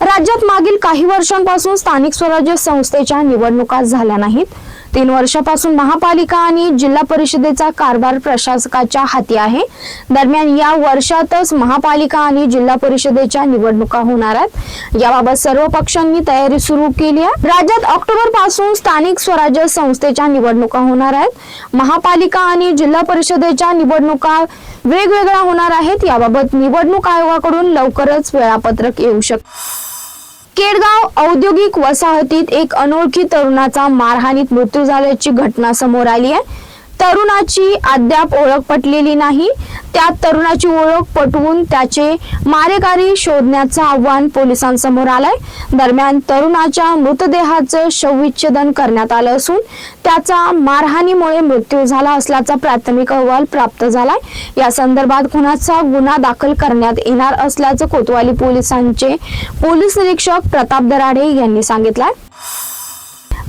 राज्यात मागील काही वर्षांपासून स्थानिक स्वराज्य संस्थेच्या निवडणुका झाल्या नाहीत. तीन वर्षापासून महापालिका आणि जिल्हा परिषदेचा कारभार प्रशासकाच्या हाती आहे. दरम्यान या वर्षातच महापालिका आणि जिल्हा परिषदेच्या निवडणुका होणार आहेत. याबाबत सर्व पक्षांनी तयारी सुरू केली आहे. राज्यात ऑक्टोबरपासून स्थानिक स्वराज्य संस्थेच्या निवडणुका होणार आहेत. महापालिका आणि जिल्हा परिषदेच्या निवडणुका वेगवेगळ्या होणार आहेत. याबाबत निवडणूक आयोगाकडून लवकरच वेळापत्रक येऊ शकते. केडगाव औद्योगिक वसाहतीत एक अनोळखी तरुणाचा मारहाणीत मृत्यू झाल्याची घटना समोर आली आहे. तरुणाची अद्याप ओळख पटलेली नाही. त्या तरुणाची ओळख पटवून त्याचे मारेकरी शोधण्याचं आव्हान पोलिसांसमोर आलंय. दरम्यान तरुणाच्या मृतदेहाचं शवविच्छेदन करण्यात आलं असून त्याचा मारहाणीमुळे मृत्यू झाला असल्याचा प्राथमिक अहवाल प्राप्त झालाय. या संदर्भात खुनाचा गुन्हा दाखल करण्यात येणार असल्याचं कोतवाली पोलिसांचे पोलीस निरीक्षक प्रताप दराडे यांनी सांगितलंय.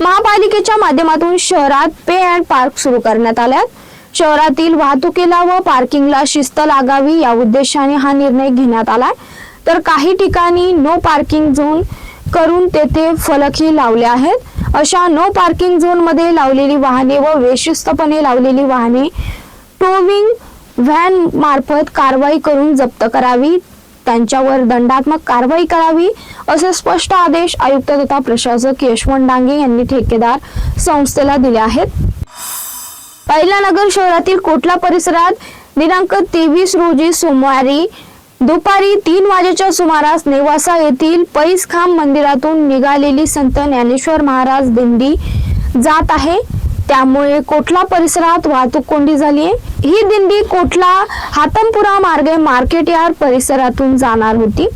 महापालिकेच्या माध्यमातून शहरात पे अँड पार्क सुरू करण्यात आल्यात. शहरातील वाहतुकीला व पार्किंगला शिस्त लागावी या उद्देशाने हा निर्णय घेण्यात आलाय. तर काही ठिकाणी नो पार्किंग झोन करून तेथे फलकही लावले आहेत. अशा नो पार्किंग झोनमध्ये लावलेली वाहने व वेशिस्तपणे लावलेली वाहने टोविंग व्हॅन मार्फत कारवाई करून जप्त करावी. त्यांच्यावर दंडात्मक कारवाई करावी असे स्पष्ट आदेश आयुक्त तथा प्रशासक यशवंत डांगे यांनी ठेकेदार संस्थेला दिले आहेत. नगर शहरातील कोटला परिसरात दिनांक तेवीस रोजी सोमवारी दुपारी तीन वाजेच्या सुमारास नेवासा येथील पैसखांब मंदिरातून निघालेली संत ज्ञानेश्वर महाराज दिंडी जात आहे. त्यामुळे कोटला परिसरात वाहतूक कोंडी झाली ही दिंडी कोटला हातमपुरा मार्गे मार्केट यार्ड परिसरातून जाणार होती?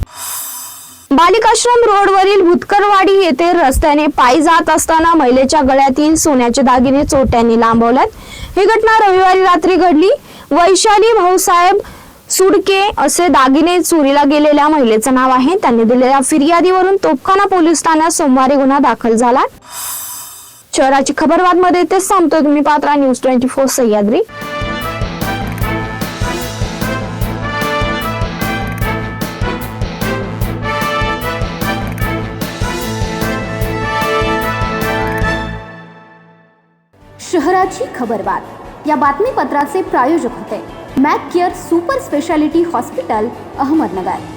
बालिकाश्रम रोडवरील भुतकरवाडी येथे रस्त्याने पायी जात असताना महिलेच्या गळ्यातील सोन्याचे दागिने चोट्यांनी लांबवल्यात. ही घटना रविवारी रात्री घडली. वैशाली भाऊसाहेब सुडके असे दागिने चोरीला गेलेल्या महिलेचं नाव आहे. त्यांनी दिलेल्या फिर्यादीवरून तोपखाना पोलीस ठाण्यात सोमवारी गुन्हा दाखल झाला. शहराची खबरबादमध्ये तेच सांगतोय तुम्ही Patra news twenty four Sahyadri. शहराची खबरबात या बातमीपत्राचे प्रायोजक होते. Mac Care super speciality hospital Ahmednagar.